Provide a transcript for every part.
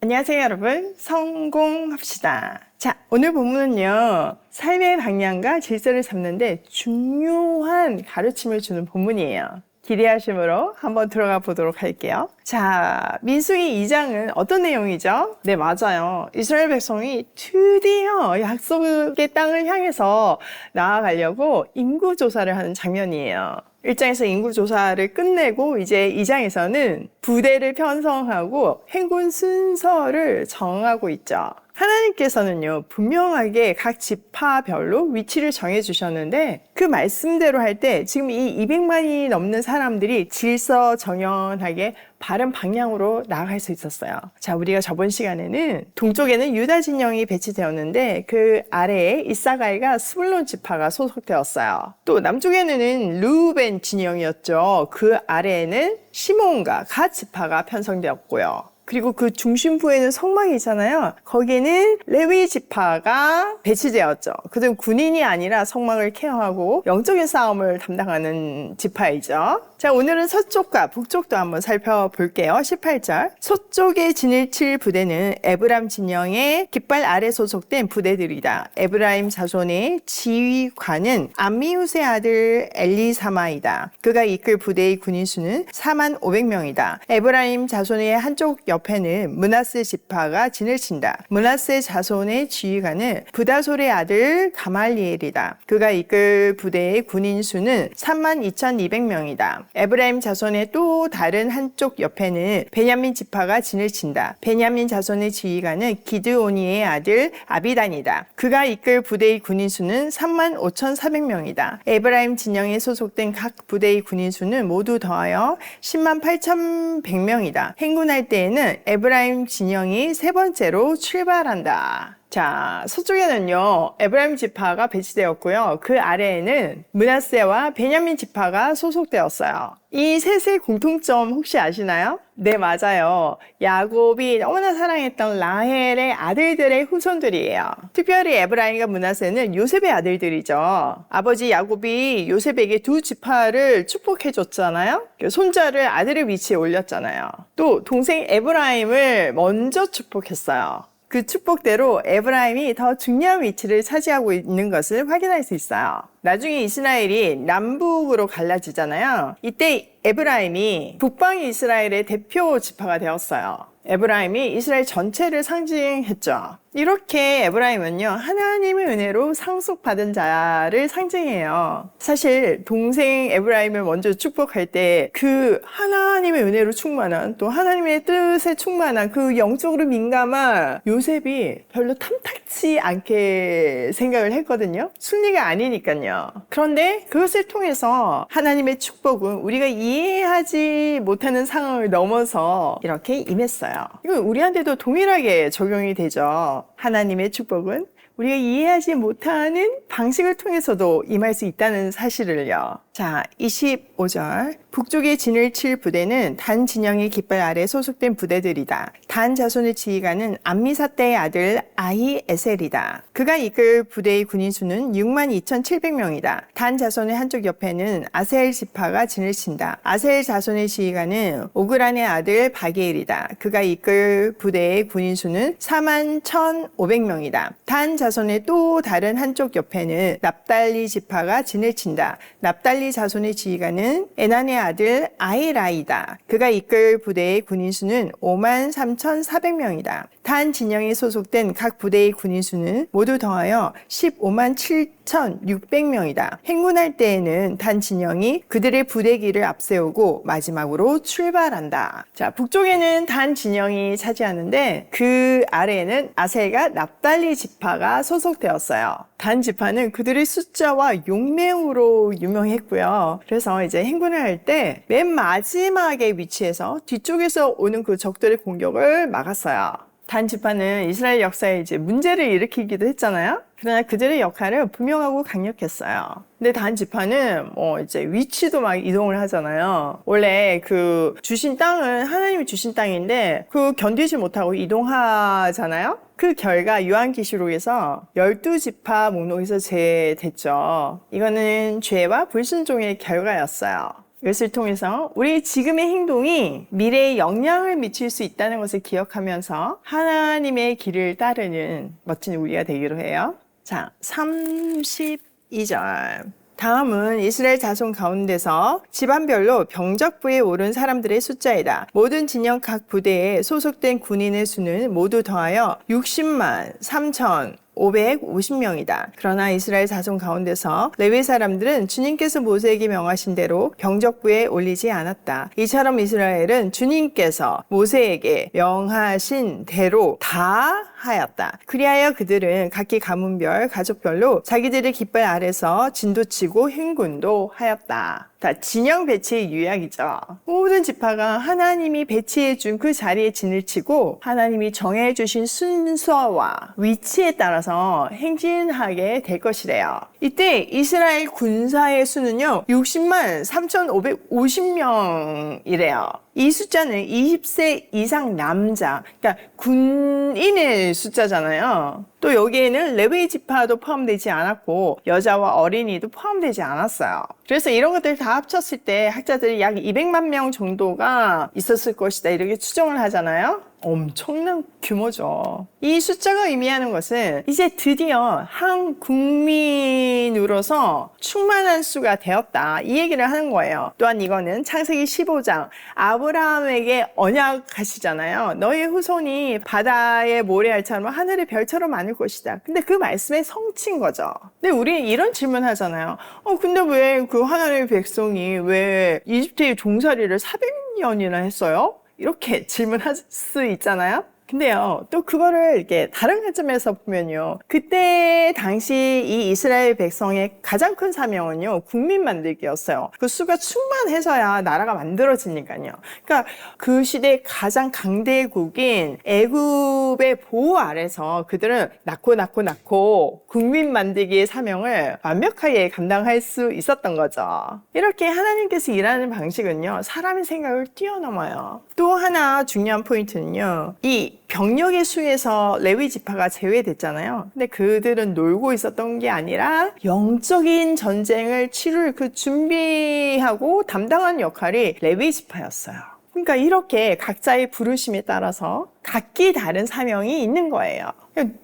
안녕하세요, 여러분. 성공합시다. 자, 오늘 본문은요, 삶의 방향과 질서를 잡는데 중요한 가르침을 주는 본문이에요. 기대하심으로 한번 들어가 보도록 할게요. 자, 민수기 2장은 어떤 내용이죠? 네, 맞아요. 이스라엘 백성이 드디어 약속의 땅을 향해서 나아가려고 인구 조사를 하는 장면이에요. 1장에서 인구 조사를 끝내고 이제 2장에서는 부대를 편성하고 행군 순서를 정하고 있죠. 하나님께서는요, 분명하게 각 지파별로 위치를 정해 주셨는데, 그 말씀대로 할 때 지금 이 200만이 넘는 사람들이 질서 정연하게 바른 방향으로 나아갈 수 있었어요. 자, 우리가 저번 시간에는 동쪽에는 유다 진영이 배치되었는데, 그 아래에 이사가이가 스불론 지파가 소속되었어요. 또 남쪽에는 루벤 진영이었죠. 그 아래에는 시몬과 갓 지파가 편성되었고요. 그리고 그 중심부에는 성막이 있잖아요. 거기에는 레위 지파가 배치되었죠. 그들은 군인이 아니라 성막을 케어하고 영적인 싸움을 담당하는 지파이죠. 자, 오늘은 서쪽과 북쪽도 한번 살펴볼게요. 18절. 서쪽의 진을 칠 부대는 에브람 진영의 깃발 아래 소속된 부대들이다. 에브라임 자손의 지휘관은 암미우스의 아들 엘리사마이다. 그가 이끌 부대의 군인 수는 4만 500명이다. 에브라임 자손의 한쪽 옆 에는 문하스 지파가 진을 친다. 문하스 자손의 지휘관은 부다솔의 아들 가말리엘이다. 그가 이끌 부대의 군인 수는 3만 2,200명이다. 에브라임 자손의 또 다른 한쪽 옆에는 베냐민 지파가 진을 친다. 베냐민 자손의 지휘관은 기드오니의 아들 아비단이다. 그가 이끌 부대의 군인 수는 3만 5,400명이다. 에브라임 진영에 소속된 각 부대의 군인 수는 모두 더하여 10만 8,100명이다. 행군할 때에는 에브라임 진영이 세 번째로 출발한다. 자, 서쪽에는요, 에브라임 지파가 배치되었고요. 그 아래에는 문하세와 베냐민 지파가 소속되었어요. 이 셋의 공통점 혹시 아시나요? 네, 맞아요. 야곱이 너무나 사랑했던 라헬의 아들들의 후손들이에요. 특별히 에브라임과 문하세는 요셉의 아들들이죠. 아버지 야곱이 요셉에게 두 지파를 축복해 줬잖아요. 손자를 아들의 위치에 올렸잖아요. 또 동생 에브라임을 먼저 축복했어요. 그 축복대로 에브라임이 더 중요한 위치를 차지하고 있는 것을 확인할 수 있어요. 나중에 이스라엘이 남북으로 갈라지잖아요. 이때 에브라임이 북방 이스라엘의 대표 지파가 되었어요. 에브라임이 이스라엘 전체를 상징했죠. 이렇게 에브라임은요, 하나님의 은혜로 상속받은 자를 상징해요. 사실, 동생 에브라임을 먼저 축복할 때 그 하나님의 은혜로 충만한, 또 하나님의 뜻에 충만한 그 영적으로 민감한 요셉이 별로 탐탁치 않게 생각을 했거든요. 순리가 아니니까요. 그런데 그것을 통해서 하나님의 축복은 우리가 이해하지 못하는 상황을 넘어서 이렇게 임했어요. 이건 우리한테도 동일하게 적용이 되죠. 하나님의 축복은 우리가 이해하지 못하는 방식을 통해서도 임할 수 있다는 사실을요. 자, 25절. 북쪽의 진을 칠 부대는 단 진영의 깃발 아래 소속된 부대들이다. 단 자손의 지휘관은 암미사 때의 아들 아히 에셀이다. 그가 이끌 부대의 군인 수는 6만 2,700명이다. 단 자손의 한쪽 옆에는 아셀 지파가 진을 친다. 아셀 자손의 지휘관은 오그란의 아들 바게일이다. 그가 이끌 부대의 군인 수는 4만 1,500명이다. 단 자손의 또 다른 한쪽 옆에는 납달리 지파가 진을 친다. 납달리 자손의 지휘관은 에난의 아들 아이라이다. 그가 이끌 부대의 군인 수는 5만 3,400명이다. 단 진영에 소속된 각 부대의 군인 수는 모두 더하여 15만 7,600명이다. 행군할 때에는 단 진영이 그들의 부대기를 앞세우고 마지막으로 출발한다. 자, 북쪽에는 단 진영이 차지하는데 그 아래에는 아셀과 납달리 지파가 소속되었어요. 단 지파는 그들의 숫자와 용맹으로 유명했고요. 그래서 이제 행군을 할 때 맨 마지막에 위치해서 뒤쪽에서 오는 그 적들의 공격을 막았어요. 단 지파는 이스라엘 역사에 이제 문제를 일으키기도 했잖아요. 그러나 그들의 역할은 분명하고 강력했어요. 근데 단 지파는 뭐 이제 위치도 막 이동을 하잖아요. 원래 그 주신 땅은 하나님이 주신 땅인데 그 견디지 못하고 이동하잖아요. 그 결과 요한계시록에서 12지파 목록에서 제됐죠. 이거는 죄와 불순종의 결과였어요. 이것을 통해서 우리 지금의 행동이 미래에 영향을 미칠 수 있다는 것을 기억하면서 하나님의 길을 따르는 멋진 우리가 되기로 해요. 자, 32절. 다음은 이스라엘 자손 가운데서 집안별로 병적부에 오른 사람들의 숫자이다. 모든 진영 각 부대에 소속된 군인의 수는 모두 더하여 60만 3천 550명이다. 그러나 이스라엘 자손 가운데서 레위 사람들은 주님께서 모세에게 명하신 대로 병적부에 올리지 않았다. 이처럼 이스라엘은 주님께서 모세에게 명하신 대로 다 하였다. 그리하여 그들은 각기 가문별, 가족별로 자기들의 깃발 아래서 진도치고 행군도 하였다. 자, 진영 배치의 유약이죠. 모든 지파가 하나님이 배치해 준 그 자리에 진을 치고 하나님이 정해 주신 순서와 위치에 따라서 행진하게 될 것이래요. 이때 이스라엘 군사의 수는요. 60만 3,550명이래요. 이 숫자는 20세 이상 남자, 그러니까 군인의 숫자잖아요. 또 여기에는 레위 지파도 포함되지 않았고 여자와 어린이도 포함되지 않았어요. 그래서 이런 것들 다 합쳤을 때 학자들이 약 200만 명 정도가 있었을 것이다 이렇게 추정을 하잖아요. 엄청난 규모죠. 이 숫자가 의미하는 것은 이제 드디어 한 국민으로서 충만한 수가 되었다. 이 얘기를 하는 거예요. 또한 이거는 창세기 15장 아브라함에게 언약하시잖아요. 너의 후손이 바다의 모래알처럼 하늘의 별처럼 많을 것이다. 근데 그 말씀에 성취인 거죠. 근데 우리 이런 질문 하잖아요. 어, 근데 왜 그 하나님의 백성이 왜 이집트의 종살이를 400년이나 했어요? 이렇게 질문할 수 있잖아요. 근데요, 또 그거를 이렇게 다른 관점에서 보면요. 그때 당시 이 이스라엘 백성의 가장 큰 사명은요, 국민 만들기였어요. 그 수가 충만해서야 나라가 만들어지니까요. 그러니까 그 시대 가장 강대국인 애굽의 보호 아래서 그들은 낳고 낳고 낳고 국민 만들기의 사명을 완벽하게 감당할 수 있었던 거죠. 이렇게 하나님께서 일하는 방식은요, 사람의 생각을 뛰어넘어요. 또 하나 중요한 포인트는요, 이 병력의 수에서 레위 지파가 제외됐잖아요. 근데 그들은 놀고 있었던 게 아니라 영적인 전쟁을 치룰 그 준비하고 담당한 역할이 레위 지파였어요. 그러니까 이렇게 각자의 부르심에 따라서 각기 다른 사명이 있는 거예요.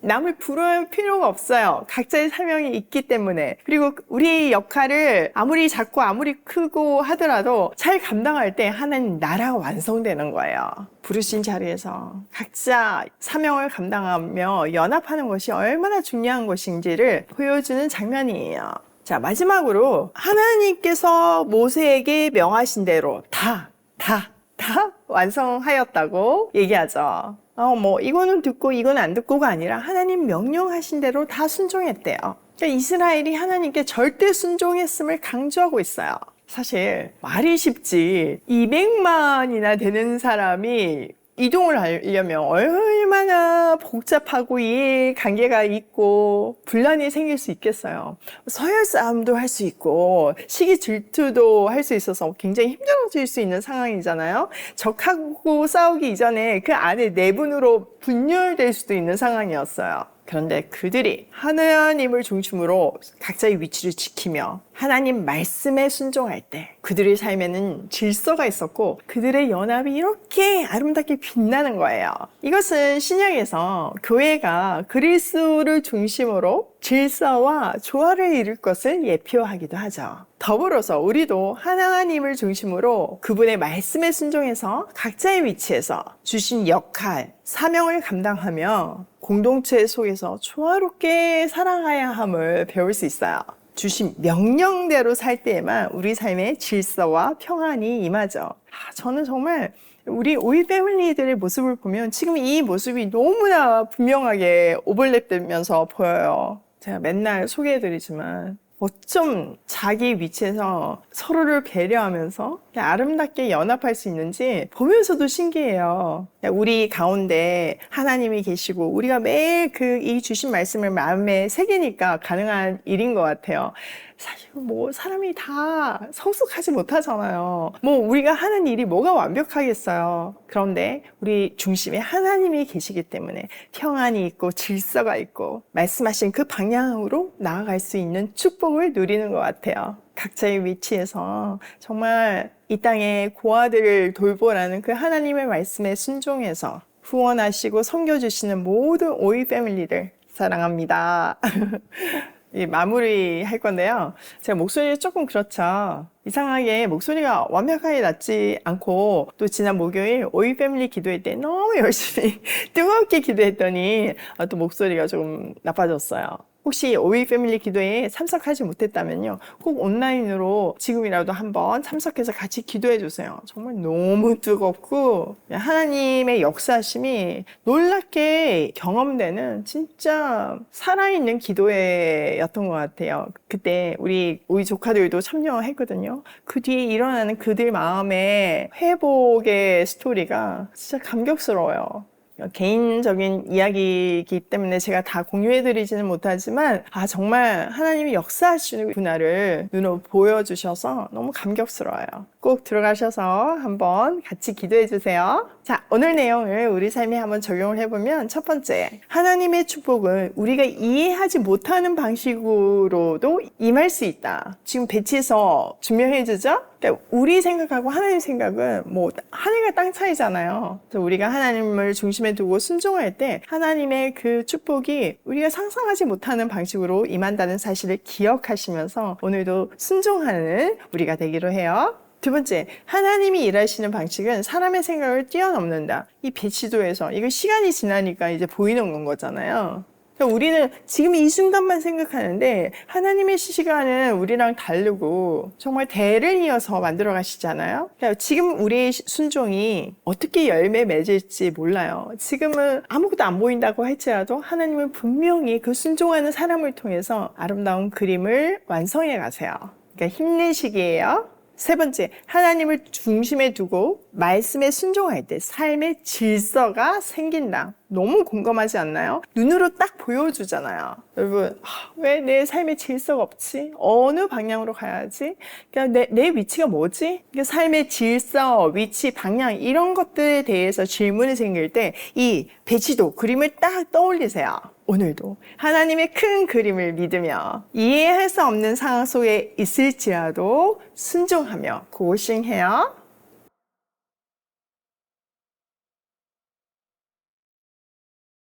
남을 부를 필요가 없어요. 각자의 사명이 있기 때문에. 그리고 우리 역할을 아무리 작고 아무리 크고 하더라도 잘 감당할 때 하나님 나라가 완성되는 거예요. 부르신 자리에서 각자 사명을 감당하며 연합하는 것이 얼마나 중요한 것인지를 보여주는 장면이에요. 자, 마지막으로 하나님께서 모세에게 명하신 대로 다, 다, 다 완성하였다고 얘기하죠. 어, 뭐, 이거는 듣고 이건 안 듣고가 아니라 하나님 명령하신 대로 다 순종했대요. 그러니까 이스라엘이 하나님께 절대 순종했음을 강조하고 있어요. 사실 말이 쉽지 200만이나 되는 사람이 이동을 하려면 얼마나 복잡하고 이해 관계가 있고 분란이 생길 수 있겠어요. 서열 싸움도 할 수 있고 시기 질투도 할 수 있어서 굉장히 힘들어질 수 있는 상황이잖아요. 적하고 싸우기 이전에 그 안에 내분으로 분열될 수도 있는 상황이었어요. 그런데 그들이 하나님을 중심으로 각자의 위치를 지키며 하나님 말씀에 순종할 때 그들의 삶에는 질서가 있었고 그들의 연합이 이렇게 아름답게 빛나는 거예요. 이것은 신약에서 교회가 그리스도를 중심으로 질서와 조화를 이룰 것을 예표하기도 하죠. 더불어서 우리도 하나님을 중심으로 그분의 말씀에 순종해서 각자의 위치에서 주신 역할, 사명을 감당하며 공동체 속에서 조화롭게 살아가야 함을 배울 수 있어요. 주신 명령대로 살 때에만 우리 삶의 질서와 평안이 임하죠. 아, 저는 정말 우리 오이 패밀리들의 모습을 보면 지금 이 모습이 너무나 분명하게 오버랩되면서 보여요. 제가 맨날 소개해드리지만 어쩜 자기 위치에서 서로를 배려하면서 아름답게 연합할 수 있는지 보면서도 신기해요. 우리 가운데 하나님이 계시고 우리가 매일 그 이 주신 말씀을 마음에 새기니까 가능한 일인 것 같아요. 사실 뭐 사람이 다 성숙하지 못하잖아요. 뭐 우리가 하는 일이 뭐가 완벽하겠어요. 그런데 우리 중심에 하나님이 계시기 때문에 평안이 있고 질서가 있고 말씀하신 그 방향으로 나아갈 수 있는 축복을 누리는 것 같아요. 각자의 위치에서 정말 이 땅의 고아들을 돌보라는 그 하나님의 말씀에 순종해서 후원하시고 섬겨주시는 모든 오이 패밀리를 사랑합니다. 이 마무리 할 건데요. 제가 목소리가 조금 그렇죠. 이상하게 목소리가 완벽하게 낮지 않고 또 지난 목요일 오이 패밀리 기도회 때 너무 열심히 뜨겁게 기도했더니 아, 또 목소리가 좀 나빠졌어요. 혹시 오이 패밀리 기도회에 참석하지 못했다면요. 꼭 온라인으로 지금이라도 한번 참석해서 같이 기도해 주세요. 정말 너무 뜨겁고 하나님의 역사심이 놀랍게 경험되는 진짜 살아있는 기도회였던 것 같아요. 그때 우리 오이 조카들도 참여했거든요. 그 뒤에 일어나는 그들 마음의 회복의 스토리가 진짜 감격스러워요. 개인적인 이야기이기 때문에 제가 다 공유해드리지는 못하지만 아 정말 하나님이 역사하시는구나를 눈으로 보여주셔서 너무 감격스러워요. 꼭 들어가셔서 한번 같이 기도해 주세요. 자 오늘 내용을 우리 삶에 한번 적용을 해보면 첫 번째 하나님의 축복은 우리가 이해하지 못하는 방식으로도 임할 수 있다. 지금 배치에서 증명해 주죠? 그러니까 우리 생각하고 하나님 생각은 뭐 하늘과 땅 차이잖아요. 그래서 우리가 하나님을 중심에 두고 순종할 때 하나님의 그 축복이 우리가 상상하지 못하는 방식으로 임한다는 사실을 기억하시면서 오늘도 순종하는 우리가 되기로 해요. 두 번째, 하나님이 일하시는 방식은 사람의 생각을 뛰어넘는다. 이 배치도에서 이거 시간이 지나니까 이제 보이는 건 거잖아요. 그러니까 우리는 지금 이 순간만 생각하는데 하나님의 시간은 우리랑 다르고 정말 대를 이어서 만들어 가시잖아요. 그러니까 지금 우리의 순종이 어떻게 열매 맺을지 몰라요. 지금은 아무것도 안 보인다고 할지라도 하나님은 분명히 그 순종하는 사람을 통해서 아름다운 그림을 완성해 가세요. 그러니까 힘내시기예요. 세 번째, 하나님을 중심에 두고 말씀에 순종할 때 삶의 질서가 생긴다. 너무 공감하지 않나요? 눈으로 딱 보여주잖아요. 여러분, 왜 내 삶의 질서가 없지? 어느 방향으로 가야지? 그러니까 내, 내 위치가 뭐지? 그러니까 삶의 질서, 위치, 방향 이런 것들에 대해서 질문이 생길 때 이 배치도 그림을 딱 떠올리세요. 오늘도 하나님의 큰 그림을 믿으며 이해할 수 없는 상황 속에 있을지라도 순종하며 고싱해요.